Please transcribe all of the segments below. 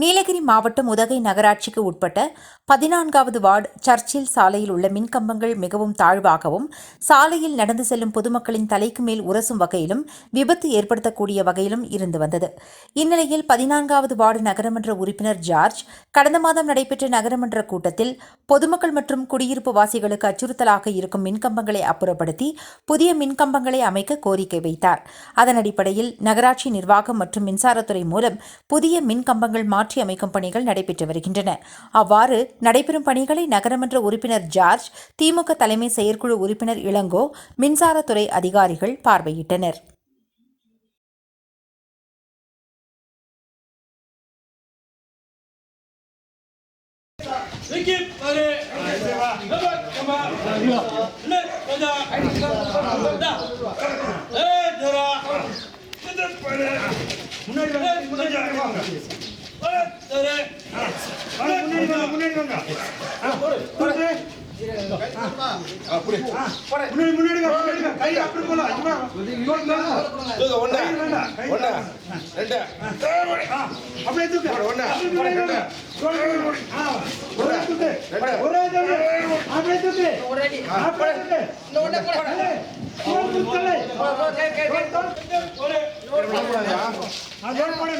நீலகிரி மாவட்டம் உதகை நகராட்சிக்கு உட்பட்ட பதினான்காவது வார்டு சர்ச்சில் சாலையில் உள்ள மின்கம்பங்கள் மிகவும் தாழ்வாகவும் சாலையில் நடந்து செல்லும் பொதுமக்களின் தலைக்கு மேல் உரசும் வகையிலும் விபத்து ஏற்படுத்தக்கூடிய வகையிலும் இருந்து வந்தது. இந்நிலையில் பதினான்காவது வார்டு நகரமன்ற உறுப்பினர் ஜார்ஜ் கடந்த மாதம் நடைபெற்ற நகரமன்ற கூட்டத்தில் பொதுமக்கள் மற்றும் குடியிருப்பு வாசிகளுக்கு அச்சுறுத்தலாக இருக்கும் மின்கம்பங்களை அப்புறப்படுத்தி புதிய மின்கம்பங்களை அமைக்க கோரிக்கை வைத்தார். அதன் அடிப்படையில் நகராட்சி நிர்வாகம் மற்றும் மின்சாரத்துறை மூலம் புதிய மின்கம்பங்கள் மாற்ற அமைக்கும் பணிகள் நடைபெற்று வருகின்றன. அவ்வாறு நடைபெறும் பணிகளை நகரமன்ற உறுப்பினர் ஜார்ஜ் திமுக தலைமை செயற்குழு உறுப்பினர் இளங்கோ மின்சாரத்துறை அதிகாரிகள் பார்வையிட்டனர். முன்னாடி முன்னாடி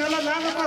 நல்லா லாங்க போ.